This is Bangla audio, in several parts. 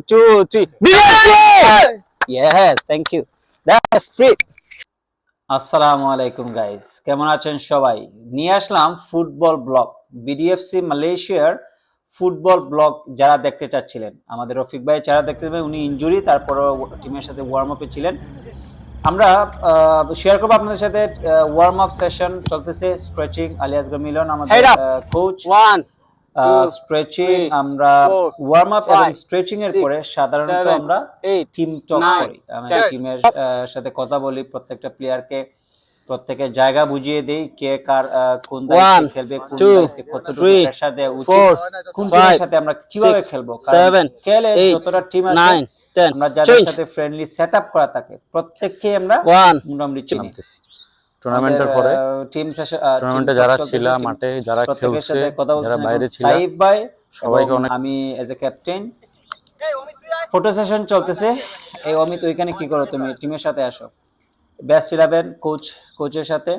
two, three. Yes, thank you. That's great. আসসালামু আলাইকুম গাইস কেমন আছেন সবাই? নিয়ে আসলাম ফুটবল ব্লগ বিডিএফসি মালয়েশিয়ার ফুটবল ব্লগ যারা দেখতে চাচ্ছিলেন। আমাদের রফিক ভাই যারা দেখতে চাবেন উনি ইনজুরি তারপরে টিমের সাথে ওয়ার্ম আপে ছিলেন। আমরা শেয়ার করব আপনাদের সাথে ওয়ার্ম আপ সেশন চলতেছে স্ট্রেচিং আলিয়াসগর মিলন আমাদের কোচ two, স্ট্রেচিং আমরা ওয়ার্ম আপ এবং স্ট্রেচিং এর পরে সাধারণত আমরা টিম টক করি। আমরা টিমের সাথে কথা বলি প্রত্যেকটা প্লেয়ারকে প্রত্যেকের জায়গা বুঝিয়ে দেই কে কার কোন দায়িত্বে খেলবে কোন দায়িত্বে কতটুকু প্রেসার দেওয়া উচিত কোন টিমের সাথে আমরা কীভাবে খেলব? খেলে যতটা টিম আছে আমরা যাদের সাথে ফ্রেন্ডলি সেটআপ করা থাকে প্রত্যেককে আমরা. মোটামুটি চিনি। টুর্নামেন্টের পরে? টিম সেশন টুর্নামেন্টে যারা ছিল মাঠে যারা খেলছে যারা বাইরে ছিল সাইফ ভাই সবাইকে অনেক- আমি as a captain photo session চলতেছে। এই অমিত ওইখানে কি করো তুমি? টিমের সাথে আসো। বেস্ট ইলেভেন কোচ কোচের সাথে।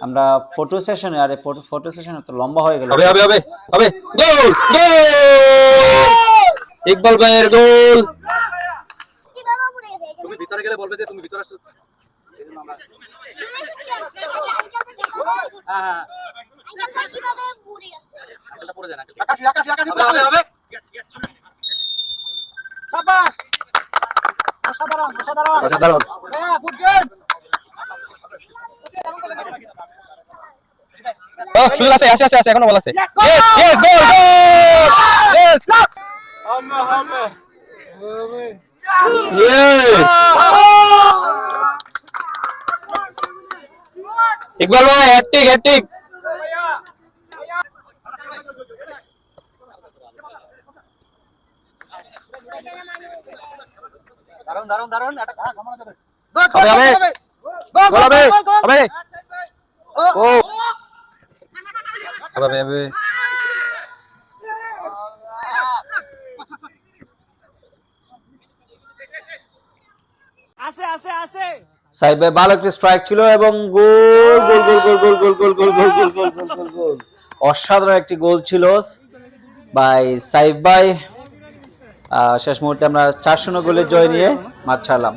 আমরা ফটো সেশনে আরে ফটো সেশন তো লম্বা হয়ে গেল। হবে হবে হবে হবে। গোল গোল ইকবাল ভাইয়ের গোল তুমি ভিতরে গেলে বলবে যে তুমি ভিতরে আসছো। অসাধারণ হ্যাঁ সুযোগ আছে আছে আছে আছে এখনও বল আছে yes yes goal goal yes yes Iqbal ভাই হ্যাটট্রিক হ্যাটট্রিক দারুণ দারুণ দারুণ এটা সামনে যাবে। হবে হবে। হবে হবে। ও। হবে হবে। আছে আছে আছে। সাইফ ভাই ভালো একটা স্ট্রাইক ছিল এবং গোল গোল গোল গোল গোল গোল গোল গোল গোল গোল গোল গোল অসাধারণ একটি গোল ছিল বাই সাইফ ভাই শেষ মুহূর্তে আমরা চার শূন্য গোলের জয় নিয়ে মাঠ ছাড়লাম